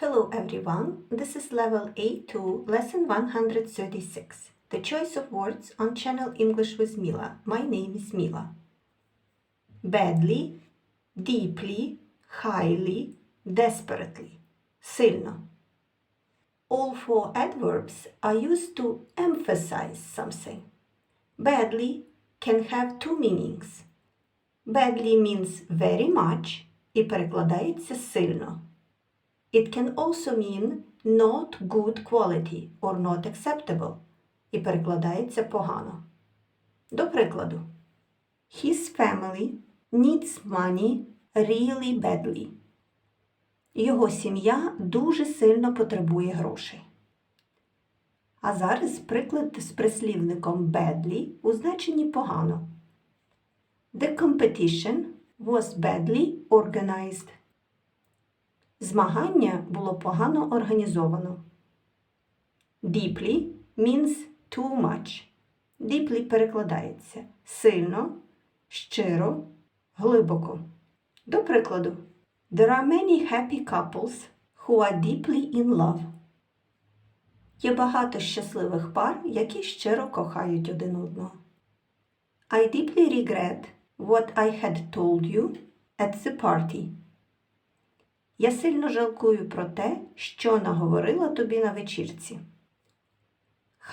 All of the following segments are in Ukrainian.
Hello everyone, this is level A2, lesson 136. The choice of words on channel English with Mila. My name is Mila. Badly, deeply, highly, desperately. Сильно. All four adverbs are used to emphasize something. Badly can have two meanings. Badly means very much і перекладається сильно. It can also mean not good quality or not acceptable і перекладається погано. До прикладу, His family needs money really badly. Його сім'я дуже сильно потребує грошей. А зараз приклад з прислівником badly у значенні погано. The competition was badly organized. Змагання було погано організовано. Deeply means too much. Deeply перекладається сильно, щиро, глибоко. До прикладу, There are many happy couples who are deeply in love. Є багато щасливих пар, які щиро кохають один одного. I deeply regret what I had told you at the party. Я сильно жалкую про те, що наговорила тобі на вечірці.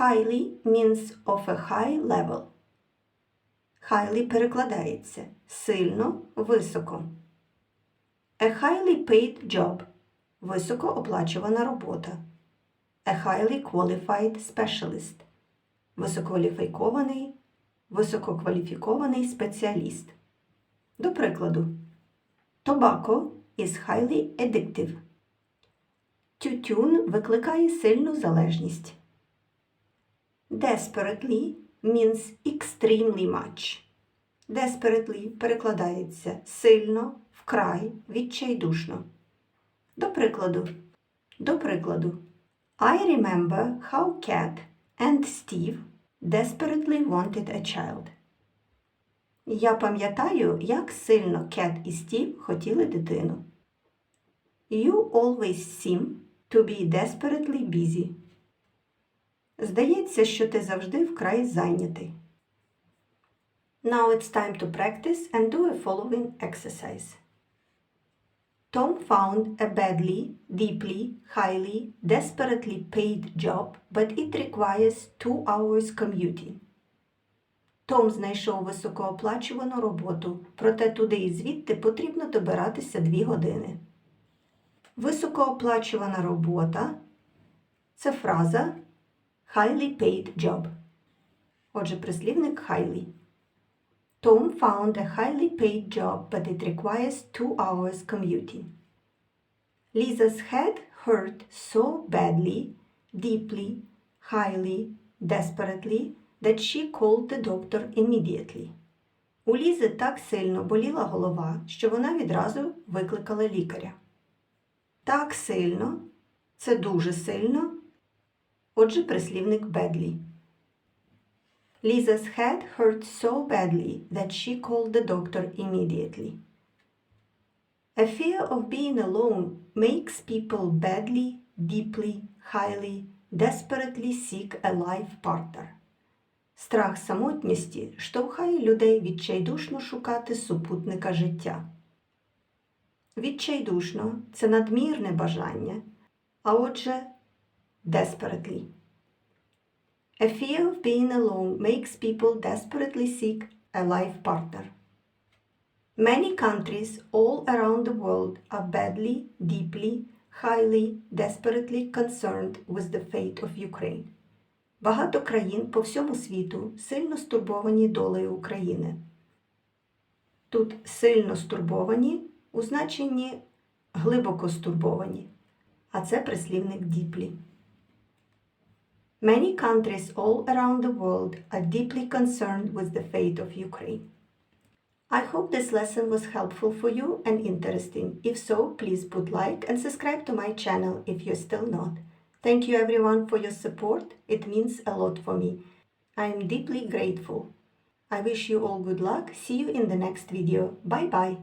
Highly means of a high level. Highly перекладається сильно, високо. A highly paid job високооплачувана робота. A highly qualified specialist висококваліфікований, висококваліфікований спеціаліст. До прикладу, Tobacco is highly addictive. Тютюн викликає сильну залежність. Desperately means extremely much. Desperately перекладається сильно, вкрай, відчайдушно. До прикладу. До прикладу. I remember how Cat and Steve desperately wanted a child. Я пам'ятаю, як сильно Кет і Стів хотіли дитину. You always seem to be desperately busy. Здається, що ти завжди вкрай зайнятий. Now it's time to practice and do a following exercise. Tom found a badly, deeply, highly, desperately paid job, but it requires two hours commuting. Том знайшов високооплачувану роботу, проте туди і звідти потрібно добиратися дві години. Високооплачувана робота це фраза highly paid job. Отже, прислівник highly. Tom found a highly paid job, but it requires two hours commuting. Lisa's head hurt so badly, deeply, highly, desperately that she called the doctor immediately. У Лізи так сильно боліла голова, що вона відразу викликала лікаря. Так сильно це дуже сильно. Отже, прислівник badly. Lisa's head hurt so badly that she called the doctor immediately. A fear of being alone makes people badly, deeply, highly, desperately seek a life partner. Страх самотності штовхає людей відчайдушно шукати супутника життя. Відчайдушно це надмірне бажання, а отже, desperately. A fear of being alone makes people desperately seek a life partner. Many countries all around the world are badly, deeply, highly, desperately concerned with the fate of Ukraine. Багато країн по всьому світу сильно стурбовані долею України. Тут сильно стурбовані у значенні глибоко стурбовані, а це прислівник deeply. Many countries all around the world are deeply concerned with the fate of Ukraine. I hope this lesson was helpful for you and interesting. If so, please put like and subscribe to my channel if you're still not. Thank you everyone for your support. It means a lot for me. I am deeply grateful. I wish you all good luck. See you in the next video. Bye bye.